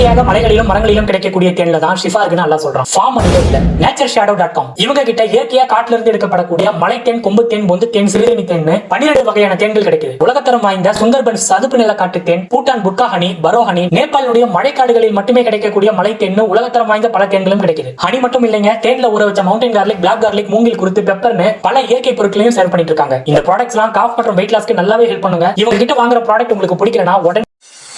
இயற்கையாக மலைகளிலும் மரங்களிலும் கிடைக்கக்கூடிய தேன்ல தான் ஷிஃபா இருக்குன்னு நல்லா சொல்றான். ஃபார்ம் இல்ல நேச்சர் ஷேடோ டாட் காம் இவங்க கிட்ட இயற்கையா காட்டுல இருந்து எடுக்கப்படக்கூடிய மலை தேன் கொம்பு தேன் பொந்து தேன் சிறுநீர் தேன் பன்னிரண்டு வகையான தேன்கள் கிடைக்குது. உலகத்தரம் வாய்ந்த சுந்தர்பன் சதுப்பு நில காட்டு தேன் பூட்டான் புட்கா ஹனி பரோ ஹனி நேபாளுடைய மழைக்காடுகளில் மட்டுமே கிடைக்கக்கூடிய மலை தேன் உலகத்தரம் வாய்ந்த பல தேன்களும் கிடைக்குது. ஹனி மட்டும் இல்லைங்க தேன்ல ஊற வச்ச மவுண்டன் கார்லிக் பிளாக் கார்லிக் மூங்கில் குறித்து பெப்பர்னு பல இயற்கை பொருட்களையும் சேர் பண்ணிட்டு இருக்காங்க. இந்த ப்ராடக்ட்ஸ் எல்லாம் காஃப் மற்றும் வெயிட் லாஸ்க்கு நல்லாவே ஹெல்ப் பண்ணுங்க. இவங்க கிட்ட வாங்குற ப்ராடக்ட் உங்களுக்கு பிடிக்கலனா உடனே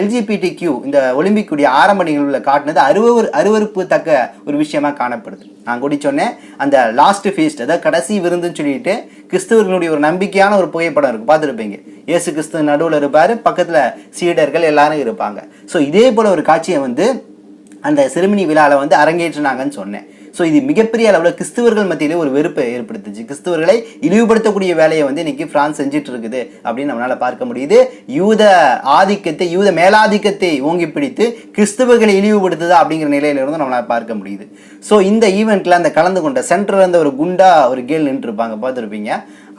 LGBT Q இந்த ஒலிம்பிக் உடைய ஆரம்ப நிகழ்வில் காட்டினது அருவரு அருவருப்பு தக்க ஒரு விஷயமா காணப்படுது. நான் கூட சொன்னேன் அந்த லாஸ்ட் ஃபீஸ்ட் அதாவது கடைசி விருந்துன்னு சொல்லிட்டு கிறிஸ்தவர்களுடைய ஒரு நம்பிக்கையான ஒரு புகைப்படம் இருக்கு. பார்த்துருப்பீங்க. இயேசு கிறிஸ்து நடுவில் இருப்பார் பக்கத்தில் சீடர்கள் எல்லாரும் இருப்பாங்க. ஸோ இதே போல ஒரு காட்சியை வந்து அந்த சிறுமினி விழாவில் வந்து அரங்கேற்றினாங்கன்னு சொன்னேன். ஸோ இது மிகப்பெரிய அளவில் கிறிஸ்தவர்கள் மத்தியிலே ஒரு வெறுப்பை ஏற்படுத்துச்சு. கிறிஸ்தவர்களை இழிவுபடுத்தக்கூடிய வேலையை வந்து இன்னைக்கு பிரான்ஸ் செஞ்சுட்டு இருக்குது அப்படின்னு நம்மளால் பார்க்க முடியுது. யூத ஆதிக்கத்தை யூத மேலாதிக்கத்தை ஓங்கி பிடித்து கிறிஸ்தவர்களை இழிவுபடுத்துதா அப்படிங்கிற நிலையிலிருந்து இருந்து பார்க்க முடியுது. ஸோ இந்த ஈவெண்ட்டில் அந்த கலந்து கொண்ட சென்டரில் இருந்த ஒரு குண்டா ஒரு கேள் நின்றுருப்பாங்க. பார்த்துருப்பீங்க?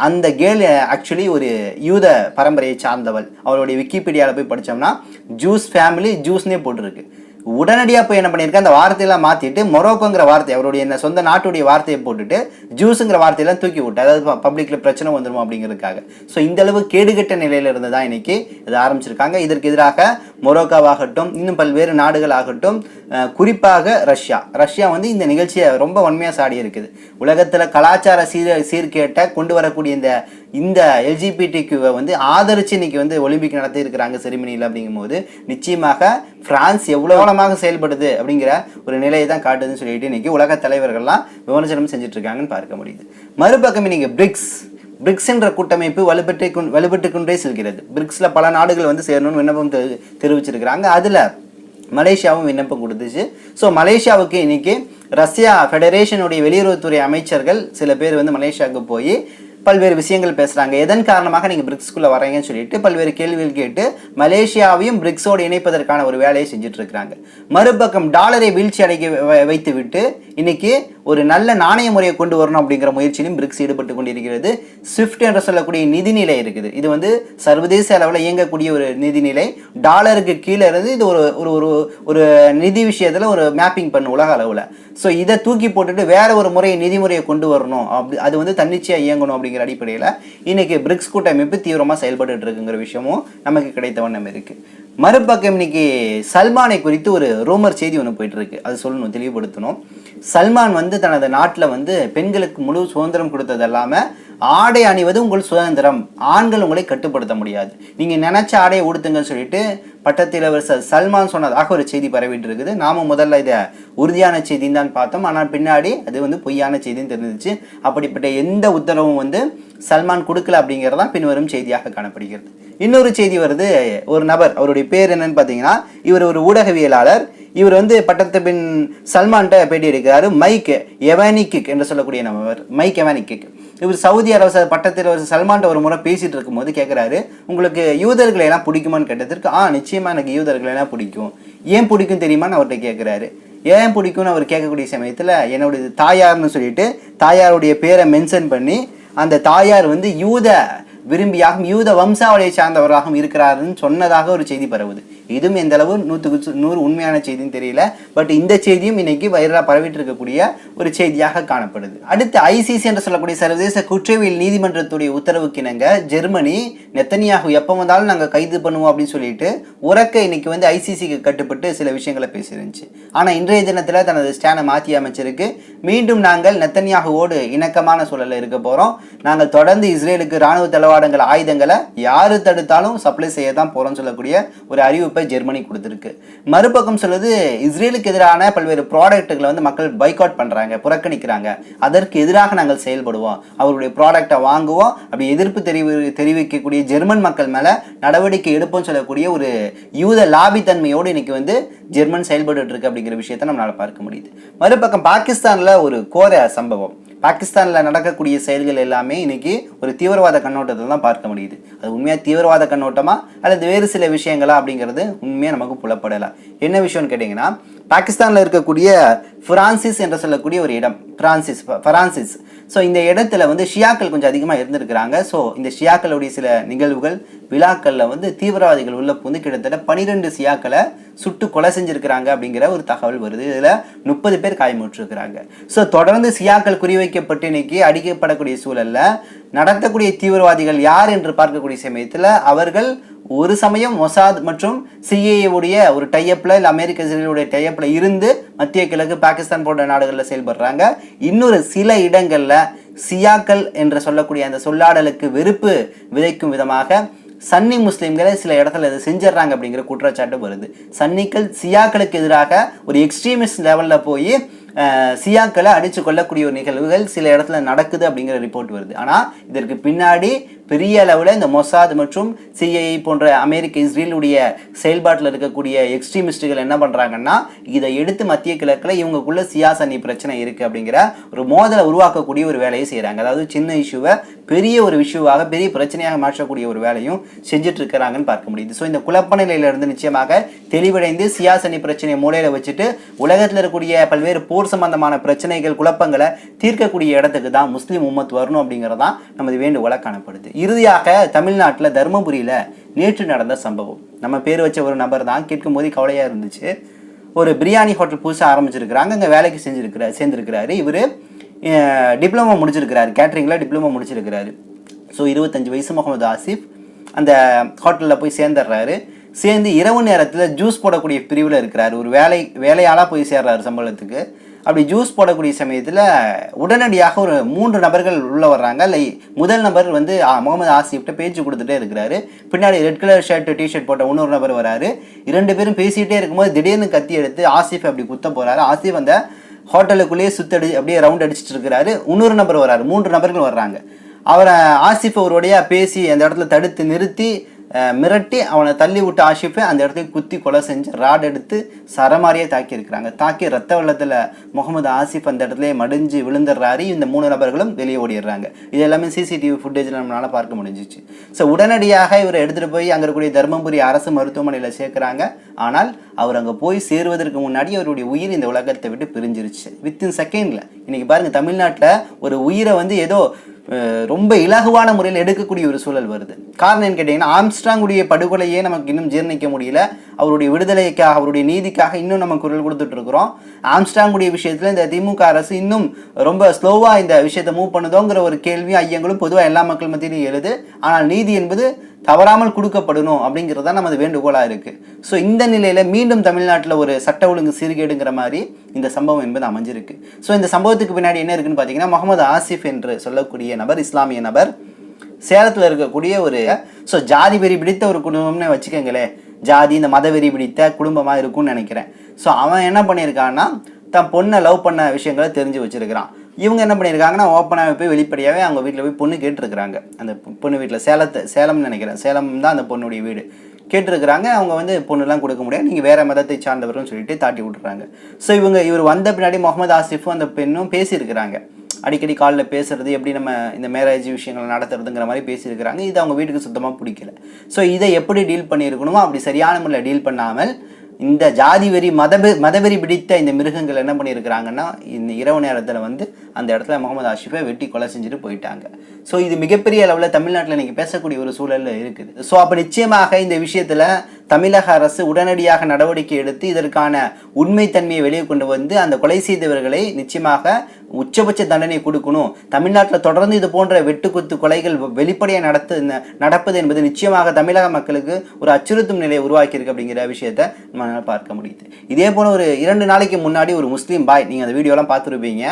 அந்த கேள் ஆக்சுவலி ஒரு யூத பரம்பரையை சார்ந்தவள். அவளுடைய விக்கிபீடியாவில் போய் படிச்சோம்னா ஜூஸ் ஃபேமிலி ஜூஸ்னே போட்டிருக்கு. உடனடியாக போய் என்ன பண்ணியிருக்க? அந்த வார்த்தையெல்லாம் மாற்றிட்டு மொரோக்கோங்கிற வார்த்தை அவருடைய என்ன சொந்த நாட்டுடைய வார்த்தையை போட்டுட்டு ஜூஸுங்கிற வார்த்தையெல்லாம் தூக்கி விட்டு அதாவது பப்ளிக்கில் பிரச்சனை வந்துடும் அப்படிங்கிறதுக்காக. ஸோ இந்த அளவு கேடுகட்ட நிலையில இருந்து தான் இன்னைக்கு இதை ஆரம்பிச்சிருக்காங்க. இதற்கு எதிராக மொரோக்காவாகட்டும் இன்னும் பல்வேறு நாடுகள் ஆகட்டும் குறிப்பாக ரஷ்யா. ரஷ்யா வந்து இந்த நிகழ்ச்சியை ரொம்ப வன்மையாக சாடி இருக்குது உலகத்தில் கலாச்சார சீர் சீர்கேட்டை கொண்டு வரக்கூடிய இந்த இந்த எல்ஜிபிடிக்யூவை வந்து ஆதரித்து இன்னைக்கு வந்து ஒலிம்பிக் நடத்தி இருக்கிறாங்க செரிமனியில் அப்படிங்கும்போது நிச்சயமாக பிரான்ஸ் எவ்வளோ கவனமாக செயல்படுது அப்படிங்கிற ஒரு நிலையை தான் காட்டுதுன்னு சொல்லிட்டு இன்னைக்கு உலக தலைவர்கள்லாம் விமர்சனம் செஞ்சுட்டு இருக்காங்கன்னு பார்க்க முடியுது. மறுபக்கம் நீங்கள் பிரிக்ஸ். பிரிக்ஸ் என்ற கூட்டமைப்பு வலுப்பெற்று கொண்- வலுப்பெற்று கொண்டே செல்கிறது. பிரிக்ஸில் பல நாடுகள் வந்து சேரணும்னு விண்ணப்பம் தெரி- தெரிவிச்சிருக்கிறாங்க. அதில் மலேசியாவும் விண்ணப்பம் கொடுத்துச்சு. ஸோ மலேசியாவுக்கு இன்னைக்கு ரஷ்யா ஃபெடரேஷனுடைய வெளியுறவுத்துறை அமைச்சர்கள் சில பேர் வந்து மலேசியாவுக்கு போய் பல்வேறு விஷயங்கள் பேசுகிறாங்க எதன் காரணமாக நீங்கள் பிரிக்ஸ்குள்ளே வரீங்கன்னு சொல்லிட்டு பல்வேறு கேள்விகள் கேட்டு மலேசியாவையும் பிரிக்ஸோடு இணைப்பதற்கான ஒரு வேலையை செஞ்சுட்டு இருக்கிறாங்க. மறுபக்கம் டாலரை வீழ்ச்சி அடைக்க வ- வைத்து விட்டு இன்னைக்கு ஒரு நல்ல நாணய முறையை கொண்டு வரணும் அப்படிங்கிற முயற்சியிலும் பிரிக்ஸ் ஈடுபட்டு கொண்டிருக்கிறது. ஸ்விஃப்ட் என்று சொல்லக்கூடிய நிதிநிலை இருக்குது. இது வந்து சர்வதேச அளவில் இயங்கக்கூடிய ஒரு நிதிநிலை. டாலருக்கு கீழே இருந்து இது ஒரு ஒரு ஒரு ஒரு நிதி விஷயத்தில் ஒரு மேப்பிங் பண்ணு உலக அளவில். ஸோ இதை தூக்கி போட்டுட்டு வேற ஒரு முறையை நிதி முறையை கொண்டு வரணும். அப்படி அது வந்து தன்னிச்சையாக இயங்கணும் அப்படிங்கிற அடிப்படையில் இன்னைக்கு பிரிக்ஸ் கூட்டமைப்பு தீவிரமாக செயல்பட்டு இருக்குங்கிற விஷயமும் நமக்கு கிடைத்த வண்ணம் இருக்குது மறுபக்கம் இன்னைக்கு சல்மானை குறித்து ஒரு ரூமர் செய்தி ஒன்று போயிட்டு இருக்கு. அது சொல்லணும் தெளிவுபடுத்தணும். சல்மான் வந்து தனது நாட்டில் வந்து பெண்களுக்கு முழு சுதந்திரம் கொடுத்தது இல்லாமல் ஆடை அணிவது உங்கள் சுதந்திரம். ஆண்கள் உங்களை கட்டுப்படுத்த முடியாது. நீங்கள் நினச்ச ஆடையை உடுத்துங்கன்னு சொல்லிட்டு பட்டத்திலவரசர் சல்மான் சொன்னதாக ஒரு செய்தி பரவிட்டு இருக்குது நாம முதல்ல இதை உறுதியான செய்தின்னு தான் பார்த்தோம். ஆனால் பின்னாடி அது வந்து பொய்யான செய்தின்னு தெரிஞ்சிச்சு. அப்படிப்பட்ட எந்த உத்தரவும் வந்து சல்மான் கொடுக்கல அப்படிங்கிறதான் பின்வரும் செய்தியாக காணப்படுகிறது. இன்னொரு செய்தி வருது. ஒரு நபர் அவருடைய பேர் என்னன்னு பார்த்தீங்கன்னா இவர் ஒரு ஊடகவியலாளர். இவர் வந்து பட்டத்து பின் சல்மான்கிட்ட பேட்டி எடுக்கிறாரு மைக் எவானிக்கிக் என்று சொல்லக்கூடிய நபர் மைக் எவானிக்கிக். இவர் சவுதி அரசு பட்டத்தில் ஒரு சல்மான்ட்ட ஒரு முறை பேசிட்டு இருக்கும்போது கேட்குறாரு உங்களுக்கு யூதர்களை எல்லாம் பிடிக்குமான்னு கேட்டதற்கு ஆ நிச்சயமா எனக்கு யூதர்களை எல்லாம் பிடிக்கும். ஏன் பிடிக்கும் தெரியுமான்னு அவர்கிட்ட கேட்குறாரு ஏன் பிடிக்கும்னு அவர் கேட்கக்கூடிய சமயத்தில் என்னுடைய தாயார்னு சொல்லிட்டு தாயாருடைய பேரை மென்ஷன் பண்ணி அந்த தாயார் வந்து யூத விரும்பியாகவும் யூத வம்சாவளியை சார்ந்தவராகவும் இருக்கிறாருன்னு சொன்னதாக ஒரு செய்தி பரவுது. இதுவும் எந்த அளவு நூற்றுக்கு நூறு உண்மையான செய்தின்னு தெரியல. பட் இந்த செய்தியும் இன்னைக்கு வைரலாக பரவிட்டு இருக்கக்கூடிய ஒரு செய்தியாக காணப்படுது. அடுத்து ஐசிசி என்று சொல்லக்கூடிய சர்வதேச குற்றவியல் நீதிமன்றத்துடைய உத்தரவுக்கிணங்க ஜெர்மனி நெத்தனியாக எப்போ வந்தாலும் நாங்கள் கைது பண்ணுவோம் அப்படின்னு சொல்லிட்டு உறக்க இன்னைக்கு வந்து ஐசிசிக்கு கட்டுப்பட்டு சில விஷயங்களை பேசியிருந்துச்சு. ஆனால் இன்றைய தினத்தில் தனது ஸ்டானை மாற்றி அமைச்சிருக்கு. மீண்டும் நாங்கள் நெத்தனியாகவோடு இணக்கமான சூழலில் இருக்க போகிறோம் நாங்கள் தொடர்ந்து இஸ்ரேலுக்கு ராணுவ தளவாடங்கள் ஆயுதங்களை யார் தடுத்தாலும் சப்ளை செய்ய தான் போகிறோம்னு சொல்லக்கூடிய ஒரு அறிவிப்பை எதிர்ப்பை ஜெர்மனி கொடுத்துருக்கு. மறுபக்கம் சொல்லுது இஸ்ரேலுக்கு எதிரான பல்வேறு ப்ராடக்ட்டுகளை வந்து மக்கள் பைகாட் பண்றாங்க புறக்கணிக்கிறாங்க. அதற்கு எதிராக நாங்கள் செயல்படுவோம். அவருடைய ப்ராடக்டை வாங்குவோம். அப்படி எதிர்ப்பு தெரிவி தெரிவிக்கக்கூடிய ஜெர்மன் மக்கள் மேல நடவடிக்கை எடுப்போம் சொல்லக்கூடிய ஒரு யூத லாபி தன்மையோடு இன்னைக்கு வந்து ஜெர்மன் செயல்பட்டு இருக்கு அப்படிங்கிற விஷயத்தை நம்மளால பார்க்க முடியுது. மறுபக்கம் பாகிஸ்தானில் ஒரு கோர சம்பவம். பாகிஸ்தானில் நடக்கக்கூடிய செயல்கள் எல்லாமே இன்னைக்கு ஒரு தீவிரவாத கண்ணோட்டத்தில் தான் பார்க்க முடியுது. அது உண்மையாக தீவிரவாத கண்ணோட்டமா? அல்லது வேறு சில விஷயங்களா அப்படிங்கிறது உண்மையாக நமக்கு புலப்படலை. என்ன விஷயம்னு கேட்டிங்கன்னா பாகிஸ்தானில் இருக்கக்கூடிய ஃப்ரான்சிஸ் என்று சொல்லக்கூடிய ஒரு இடம். பிரான்சிஸ் ஃப்ரான்சிஸ் ஸோ இந்த இடத்துல வந்து ஷியாக்கள் கொஞ்சம் அதிகமாக இருந்திருக்கிறாங்க. ஸோ இந்த ஷியாக்களுடைய சில நிகழ்வுகள் விழாக்களில் வந்து தீவிரவாதிகள் உள்ள வந்து கிட்டத்தட்ட பனிரெண்டு ஷியாக்களை சுட்டு கொலை செஞ்சுருக்கிறாங்க அப்படிங்கிற ஒரு தகவல் வருது. இதில் முப்பது பேர் காயமுற்றிருக்கிறாங்க. ஸோ தொடர்ந்து ஷியாக்கள் குறிவைக்கப்பட்டு இன்னைக்கு அடிக்கப்படக்கூடிய சூழலில் நடத்தக்கூடிய தீவிரவாதிகள் யார் என்று பார்க்கக்கூடிய சமயத்தில் அவர்கள் ஒரு சமயம் மொசாத் மற்றும் சிஏஏவுடைய ஒரு டைஅப்ல இல்லை அமெரிக்க இஸ்ரேலுடைய டைஅப்ல இருந்து மத்திய கிழக்கு பாகிஸ்தான் போன்ற நாடுகளில் செயல்படுறாங்க. இன்னொரு சில இடங்களில் சியாக்கள் என்று சொல்லக்கூடிய அந்த சொல்லாடலுக்கு வெறுப்பு விதைக்கும் விதமாக சன்னி முஸ்லீம்களை சில இடத்துல இதை செஞ்சிடறாங்க அப்படிங்கிற குற்றச்சாட்டு வருது. சன்னிக்கள் சியாக்களுக்கு எதிராக ஒரு எக்ஸ்ட்ரீமிஸ்ட் லெவலில் போய் சியாக்களை அடித்து கொள்ளக்கூடிய ஒரு நிகழ்வுகள் சில இடத்துல நடக்குது அப்படிங்கிற ரிப்போர்ட் வருது. ஆனால் இதற்கு பின்னாடி பெரிய அளவில் இந்த மொசாத் மற்றும் சிஐஏ போன்ற அமெரிக்க இஸ்ரேலுடைய செயல்பாட்டில் இருக்கக்கூடிய எக்ஸ்ட்ரீமிஸ்டுகள் என்ன பண்ணுறாங்கன்னா இதை எடுத்து மத்திய கிழக்கில் இவங்களுக்குள்ள சியாசனி பிரச்சனை இருக்குது அப்படிங்கிற ஒரு மோதலை உருவாக்கக்கூடிய ஒரு வேலையை செய்கிறாங்க அதாவது சின்ன இஷ்யூவை பெரிய ஒரு இஷ்யூவாக பெரிய பிரச்சனையாக மாற்றக்கூடிய ஒரு வேலையும் செஞ்சுட்டு இருக்கிறாங்கன்னு பார்க்க முடியுது. ஸோ இந்த குழப்ப நிலையிலிருந்து நிச்சயமாக தெளிவடைந்து சியாசனி பிரச்சனையை மூலையில் வச்சுட்டு உலகத்தில் இருக்கக்கூடிய பல்வேறு போர் சம்பந்தமான பிரச்சனைகள் குழப்பங்களை தீர்க்கக்கூடிய இடத்துக்கு தான் முஸ்லீம் உம்மத் வரணும் அப்படிங்கிறதான் நமது வேண்டுகோளாக காணப்படுது. இறுதியாக தமிழ்நாட்டில் தருமபுரியில் நேற்று நடந்த சம்பவம். நம்ம பேர் வச்ச ஒரு நபர் தான். கேட்கும் போது கவலையாக இருந்துச்சு. ஒரு பிரியாணி ஹோட்டல் புதுசாக ஆரம்பிச்சிருக்கிறாங்க. அங்கே வேலைக்கு செஞ்சுருக்கிறார் சேர்ந்துருக்கிறாரு. இவர் டிப்ளமோ முடிச்சிருக்கிறாரு. கேட்ரிங்கில் டிப்ளமோ முடிச்சிருக்கிறாரு. ஸோ இருபத்தஞ்சி வயசு முகமது ஆசிஃப் அந்த ஹோட்டலில் போய் சேர்ந்துடுறாரு சேர்ந்து இரவு நேரத்தில் ஜூஸ் போடக்கூடிய பிரிவில் இருக்கிறார். ஒரு வேலை வேலையாளாக போய் சேர்றாரு சம்பளத்துக்கு. அப்படி ஜூஸ் போடக்கூடிய சமயத்தில் உடனடியாக ஒரு மூன்று நபர்கள் உள்ளே வர்றாங்க. இல்லை முதல் நபர் வந்து முகமது ஆசிஃப்ட்ட பேச்சு கொடுத்துட்டே இருக்கிறாரு. பின்னாடி ரெட் கலர் ஷர்ட் டிஷர்ட் போட்ட இன்னொரு நபர் வராரு. இரண்டு பேரும் பேசிகிட்டே இருக்கும்போது திடீர்னு கத்தி எடுத்து ஆசிஃப் அப்படி குத்த போகிறாரு ஆசிஃப் அந்த ஹோட்டலுக்குள்ளேயே சுத்தடி அப்படியே ரவுண்ட் அடிச்சிட்டு இருக்கிறாரு. இன்னொரு நபர் வராரு. மூன்று நபர்கள் வர்றாங்க. அவரை ஆசிஃப் அவருடைய பேசி அந்த இடத்துல தடுத்து நிறுத்தி மிரட்டி அவனை தள்ளி விட்டு ஆஷிஃபை அந்த இடத்துக்கு குத்தி கொலை செஞ்சு ராட் எடுத்து சரமாரியே தாக்கியிருக்கிறாங்க. தாக்கி ரத்த வெள்ளத்தில் முகமது ஆசிஃப் அந்த இடத்துல மடிஞ்சு விழுந்துடுறாரு. இந்த மூணு நபர்களும் வெளியே ஓடிடுறாங்க. இது எல்லாமே சிசிடிவி ஃபுட்டேஜில் நம்மளால் பார்க்க முடிஞ்சிச்சு. ஸோ உடனடியாக இவரை எடுத்துகிட்டு போய் அங்கே இருக்கக்கூடிய தருமபுரி அரசு மருத்துவமனையில் சேர்க்குறாங்க. ஆனால் அவர் அங்கே போய் சேருவதற்கு முன்னாடி அவருடைய உயிர் இந்த உலகத்தை விட்டு பிரிஞ்சிருச்சு. வித்தின் செகண்டில் இன்றைக்கி பாருங்கள் தமிழ்நாட்டில் ஒரு உயிரை வந்து ஏதோ ரொம்ப இலகுவான முறையில் எடுக்கக்கூடிய ஒரு சூழல் வருது. காரணம் என்ன கேட்டிங்கன்னா ஆம்ஸ்ட்ராங்குடைய படுகொலையே நமக்கு இன்னும் ஜீர்ணிக்க முடியல. அவருடைய விடுதலைக்காக அவருடைய நீதிக்காக இன்னும் நம்ம குரல் கொடுத்துட்ருக்குறோம் ஆம்ஸ்டாங்குடைய ஆம்ஸ்ட்ராங்குடைய விஷயத்தில் இந்த திமுக அரசு இன்னும் ரொம்ப ஸ்லோவாக இந்த விஷயத்தை மூவ் பண்ணுதோங்கிற ஒரு கேள்வி ஐயங்களும் பொதுவாக எல்லா மக்கள் மத்தியிலும் எழுது. ஆனால் நீதி என்பது தவறாமல் கொடுக்கப்படணும் அப்படிங்கிறது தான் நமது வேண்டுகோளாக இருக்குது ஸோ இந்த நிலையில் மீண்டும் தமிழ்நாட்டில் ஒரு சட்ட ஒழுங்கு சீர்கேடுங்கிற மாதிரி இந்த சம்பவம் என்பது அமைஞ்சிருக்கு. ஸோ இந்த சம்பவத்துக்கு பின்னாடி என்ன இருக்குன்னு பார்த்தீங்கன்னா முகமது ஆசிஃப் என்று சொல்லக்கூடிய நபர் இஸ்லாமிய நபர் சேலத்தில் இருக்கக்கூடிய ஒரு ஸோ ஜாதி வெறி பிடித்த ஒரு குடும்பம்னு வச்சுக்கோங்களேன். ஜாதி இந்த மத வெறி பிடித்த குடும்பமாக இருக்கும்னு நினைக்கிறேன். ஸோ அவன் என்ன பண்ணியிருக்கான்னா தான் பொண்ணை லவ் பண்ண விஷயங்களை தெரிஞ்சு வச்சுருக்கிறான். இவங்க என்ன பண்ணியிருக்காங்கன்னா ஓப்பனாகவே போய் வெளிப்படையாகவே அவங்க வீட்டில் போய் பொண்ணு கேட்டிருக்கிறாங்க. அந்த பொண்ணு வீட்டில் சேலத்தை சேலம்னு நினைக்கிறேன். சேலம் தான் அந்த பொண்ணுடைய வீடு. கேட்டிருக்கிறாங்க அவங்க வந்து பொண்ணுலாம் கொடுக்க முடியாது. நீங்கள் வேறு மதத்தை சார்ந்தவர்னு சொல்லிட்டு தாட்டி விட்டுறாங்க. ஸோ இவங்க இவர் வந்த பின்னாடி முகமது ஆசிஃபும் அந்த பெண்ணும் பேசியிருக்கிறாங்க. அடிக்கடி காலில் பேசுறது எப்படி நம்ம இந்த மேரேஜ் விஷயங்களை நடத்துறதுங்கிற மாதிரி பேசியிருக்கிறாங்க. இது அவங்க வீட்டுக்கு சுத்தமாக பிடிக்கல. ஸோ இதை எப்படி டீல் பண்ணியிருக்கணுமோ அப்படி சரியான முறையில் டீல் பண்ணாமல் இந்த ஜாதி வெறி மதவெ மதவெறி பிடித்த இந்த மிருகங்கள் என்ன பண்ணியிருக்கிறாங்கன்னா இந்த இரவு நேரத்தில் வந்து அந்த இடத்துல முகமது ஆஷிஃபை வெட்டி கொலை செஞ்சுட்டு போயிட்டாங்க. ஸோ இது மிகப்பெரிய அளவில் தமிழ்நாட்டில் இன்னைக்கு பேசக்கூடிய ஒரு சூழல்ல இருக்குது. ஸோ அப்போ நிச்சயமாக இந்த விஷயத்தில் தமிழக அரசு உடனடியாக நடவடிக்கை எடுத்து இதற்கான உண்மைத்தன்மையை வெளியே கொண்டு வந்து அந்த கொலை செய்தவர்களை நிச்சயமாக உச்சபட்ச தண்டனை கொடுக்கணும். தமிழ்நாட்டில் தொடர்ந்து இது போன்ற வெட்டுக்குத்து கொலைகள் வெளிப்படையாக நடத்து நடப்பது என்பது நிச்சயமாக தமிழக மக்களுக்கு ஒரு அச்சுறுத்தும் நிலையை உருவாக்கியிருக்கு அப்படிங்கிற விஷயத்தை நம்மளால் பார்க்க முடியுது. இதே போல ஒரு இரண்டு நாளைக்கு முன்னாடி ஒரு முஸ்லீம் பாய் நீங்கள் அந்த வீடியோலாம் பார்த்துருப்பீங்க.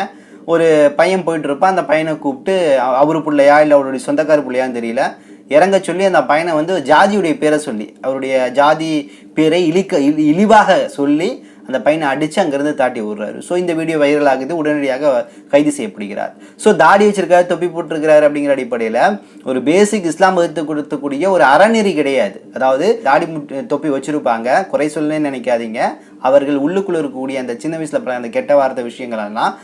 ஒரு பையன் போயிட்டு இருப்பான். அந்த பையனை கூப்பிட்டு அவர் அவரு பிள்ளையா இல்லை அவருடைய சொந்தக்கார பிள்ளையான்னு தெரியல. இறங்க சொல்லி அந்த பையனை வந்து ஜாதியுடைய பேரை சொல்லி அவருடைய ஜாதி பேரை இழிக்க இழி- இழிவாக சொல்லி அந்த பையனை அடித்து அங்கேருந்து தாட்டி விடுறாரு. ஸோ இந்த வீடியோ வைரல் ஆகுது. உடனடியாக கைது செய்யப்படுகிறார். ஸோ தாடி வச்சிருக்காரு தொப்பி போட்டிருக்கிறாரு அப்படிங்கிற அடிப்படையில் ஒரு பேசிக் இஸ்லாம் வகுத்து கொடுக்கக்கூடிய ஒரு அறநெறி கிடையாது. அதாவது தாடி தொப்பி வச்சிருப்பாங்க. குறை சொல்லணும்னு நினைக்காதீங்க. அவர்கள் உள்ளுக்குள்ள இருக்கக்கூடிய அந்த சின்ன வயசில் பிறந்த அந்த கெட்ட வார்த்தை விஷயங்கள் எல்லாம்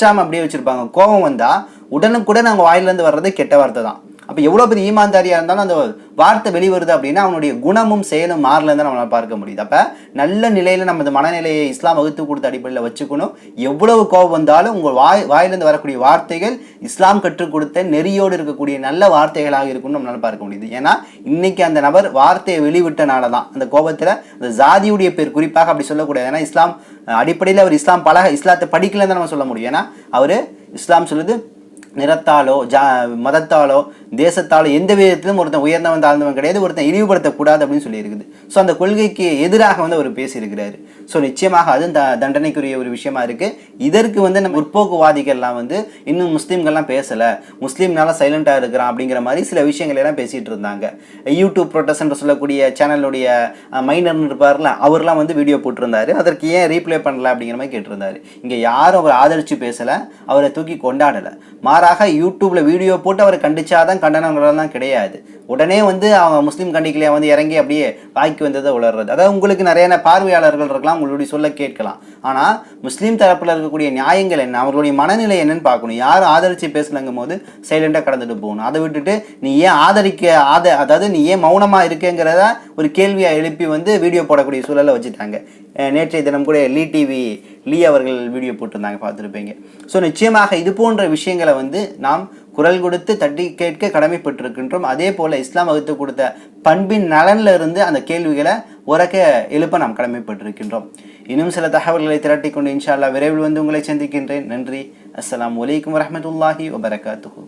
அப்படியே வச்சுருப்பாங்க. கோபம் வந்தால் உடனுக்குடன் அவங்க வாயிலேருந்து வர்றது கெட்ட வார்த்தை தான். அப்போ எவ்வளோ பெரிய ஈமான்தாரியாக இருந்தாலும் அந்த வார்த்தை வெளிவருது அப்படின்னா அவனுடைய குணமும் செயலும் மாறலன்னு தான் நம்மளால் பார்க்க முடியுது. அப்போ நல்ல நிலையில் நம்ம இந்த மனநிலையை இஸ்லாம் வகுத்து கொடுத்த அடிப்படையில் வச்சுக்கணும். எவ்வளவு கோபம் வந்தாலும் உங்கள் வாய் வாயிலிருந்து வரக்கூடிய வார்த்தைகள் இஸ்லாம் கற்றுக் கொடுத்த நெறியோடு இருக்கக்கூடிய நல்ல வார்த்தைகளாக இருக்கும்னு நம்மளால் பார்க்க முடியுது. ஏன்னா இன்னைக்கு அந்த நபர் வார்த்தையை வெளிவிட்டனால தான். அந்த கோபத்தில் அந்த ஜாதியுடைய பேர் குறிப்பாக அப்படி சொல்லக்கூடாது. ஏன்னா இஸ்லாம் அடிப்படையில் அவர் இஸ்லாம் பழக இஸ்லாத்தை படிக்கலன்னு தான் நம்ம சொல்ல முடியும். ஏன்னா அவர் இஸ்லாம் சொல்லுது நிறத்தாலோ ஜா மதத்தாலோ தேசத்தால் எந்த விதத்திலும் ஒருத்தன் உயர்ந்தவன் தாழ்ந்தவன் கிடையாது ஒருத்தன் இழிவுபடுத்தக்கூடாது அப்படின்னு சொல்லியிருக்குது. ஸோ அந்த கொள்கைக்கு எதிராக வந்து அவர் பேசியிருக்கிறாரு. ஸோ நிச்சயமாக அது த தண்டனைக்குரிய ஒரு விஷயமா இருக்கு. இதற்கு வந்து நம்ம முற்போக்குவாதிகள்லாம் வந்து இன்னும் முஸ்லீம்கள்லாம் பேசலை. முஸ்லீம்னால சைலண்டாக இருக்கிறான் அப்படிங்கிற மாதிரி சில விஷயங்கள் எல்லாம் பேசிட்டு இருந்தாங்க. யூடியூப் ப்ரொட்டஸ்ட் சொல்லக்கூடிய சேனலுடைய மைனர்னு இருப்பார்ல அவர்லாம் வந்து வீடியோ போட்டிருந்தாரு. அதற்கு ஏன் ரீப்ளே பண்ணல அப்படிங்கிற மாதிரி கேட்டிருந்தாரு. இங்கே யாரும் அவர் ஆதரிச்சு பேசலை அவரை தூக்கி கொண்டாடலை. மாறாக யூடியூப்ல வீடியோ போட்டு அவரை கண்டிச்சாதான் கண்டனங்கள்லாம் கிடையாது. உடனே வந்து அவங்க முஸ்லீம் கண்டிக்கலையா வந்து இறங்கி அப்படியே வாய்க்கு வந்ததை உளர்றது. அதாவது உங்களுக்கு நிறைய பார்வையாளர்கள் இருக்கலாம் உங்களுடைய சொல்ல கேட்கலாம். ஆனால் முஸ்லீம் தரப்பில் இருக்கக்கூடிய நியாயங்கள் என்ன? அவர்களுடைய மனநிலை என்னன்னு பார்க்கணும். யாரும் ஆதரித்து பேசலங்கும் போது சைலண்டாக கடந்துட்டு போகணும். அதை விட்டுட்டு நீ ஏன் ஆதரிக்க ஆத அதாவது நீ ஏன் மௌனமாக இருக்கேங்கிறத ஒரு கேள்வியாக எழுப்பி வந்து வீடியோ போடக்கூடிய சூழலை வச்சுட்டாங்க. நேற்றைய தினம் கூட லீ டிவி லீ அவர்கள் வீடியோ போட்டிருந்தாங்க பார்த்துருப்பீங்க. ஸோ நிச்சயமாக இது போன்ற விஷயங்களை வந்து நாம் குரல் கொடுத்து தட்டி கேட்க கடமைப்பட்டிருக்கின்றோம். அதே போல இஸ்லாம் வகுத்து கொடுத்த பண்பின் நலன்ல இருந்து அந்த கேள்விகளை உறக்க எழுப்ப நாம் கடமைப்பட்டிருக்கின்றோம். இன்னும் சில தகவல்களை திரட்டி கொண்டு இன்ஷா அல்லாஹ் விரைவில் வந்து உங்களை சந்திக்கின்றேன். நன்றி. அஸ்லாம் வலைக்கம் வரமத்துல்லாஹி வபரகாத்துஹூ.